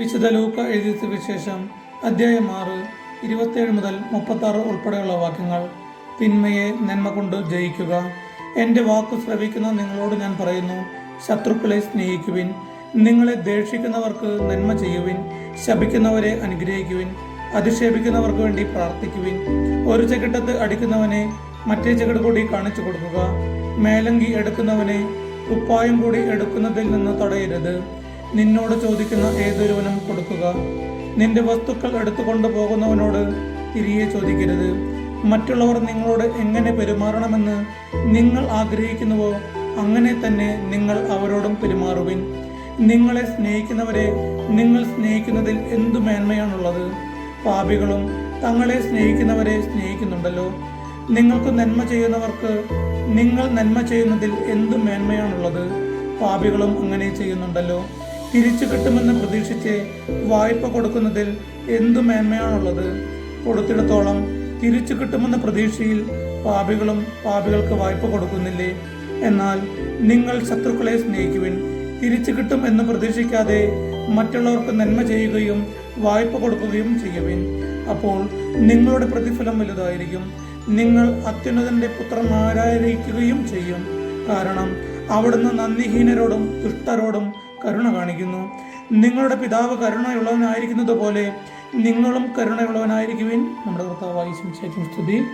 വിശുദ്ധ ലൂക്ക എഴുതിയ സുവിശേഷം അധ്യായം ആറ് ഇരുപത്തേഴ് മുതൽ മുപ്പത്തി ആറ് ഉൾപ്പെടെയുള്ള വാക്യങ്ങൾ. തിന്മയെ നന്മ കൊണ്ട് ജയിക്കുക. എന്റെ വാക്ക് ശ്രവിക്കുന്ന നിങ്ങളോട് ഞാൻ പറയുന്നു ശത്രുക്കളെ സ്നേഹിക്കുവിൻ. നിങ്ങളെ ദേഷിക്കുന്നവർക്ക് നന്മ ചെയ്യുവിൻ. ശപിക്കുന്നവരെ അനുഗ്രഹിക്കുവിൻ. അധിക്ഷേപിക്കുന്നവർക്ക് വേണ്ടി പ്രാർത്ഥിക്കുവിൻ. ഒരു ചകിട്ടത്ത് അടിക്കുന്നവനെ മറ്റേ ചകിട് കൂടി കാണിച്ചു കൊടുക്കുക. മേലങ്കി എടുക്കുന്നവനെ കുപ്പായം കൂടി എടുക്കുന്നതിൽ നിന്ന് തടയരുത്. നിന്നോട് ചോദിക്കുന്ന ഏതൊരുവനും കൊടുക്കുക. നിന്റെ വസ്തുക്കൾ എടുത്തുകൊണ്ട് പോകുന്നവനോട് തിരികെ ചോദിക്കരുത്. മറ്റുള്ളവർ നിങ്ങളോട് എങ്ങനെ പെരുമാറണമെന്ന് നിങ്ങൾ ആഗ്രഹിക്കുന്നുവോ അങ്ങനെ തന്നെ നിങ്ങൾ അവരോടും പെരുമാറുവിൻ. നിങ്ങളെ സ്നേഹിക്കുന്നവരെ നിങ്ങൾ സ്നേഹിക്കുന്നതിൽ എന്തു മേന്മയാണുള്ളത്? പാപികളും തങ്ങളെ സ്നേഹിക്കുന്നവരെ സ്നേഹിക്കുന്നുണ്ടല്ലോ. നിങ്ങൾക്ക് നന്മ ചെയ്യുന്നവർക്ക് നിങ്ങൾ നന്മ ചെയ്യുന്നതിൽ എന്തു മേന്മയാണുള്ളത്? പാപികളും അങ്ങനെ ചെയ്യുന്നുണ്ടല്ലോ. തിരിച്ചു കിട്ടുമെന്ന് പ്രതീക്ഷിച്ച് വായ്പ കൊടുക്കുന്നതിൽ എന്തു മേന്മയാണുള്ളത്? കൊടുത്തിടത്തോളം തിരിച്ചു കിട്ടുമെന്ന പ്രതീക്ഷയിൽ പാപികളും പാപികൾക്ക് വായ്പ കൊടുക്കുന്നില്ലേ? എന്നാൽ നിങ്ങൾ ശത്രുക്കളെ സ്നേഹിക്കുവിൻ. തിരിച്ചു കിട്ടും എന്ന് പ്രതീക്ഷിക്കാതെ മറ്റുള്ളവർക്ക് നന്മ ചെയ്യുകയും വായ്പ കൊടുക്കുകയും ചെയ്യുവിൻ. അപ്പോൾ നിങ്ങളുടെ പ്രതിഫലം വലുതായിരിക്കും. നിങ്ങൾ അത്യുന്നതന്റെ പുത്രന്മാരായിരിക്കുകയും ചെയ്യും. കാരണം അവിടുന്ന് നന്ദിഹീനരോടും ദുഷ്ടരോടും കരുണ കാണിക്കുന്നു. നിങ്ങളുടെ പിതാവ് കരുണയുള്ളവനായിരിക്കുന്നത് പോലെ നിങ്ങളും കരുണയുള്ളവനായിരിക്കുവിൻ. നമ്മുടെ കർത്താവായി സ്തുതി.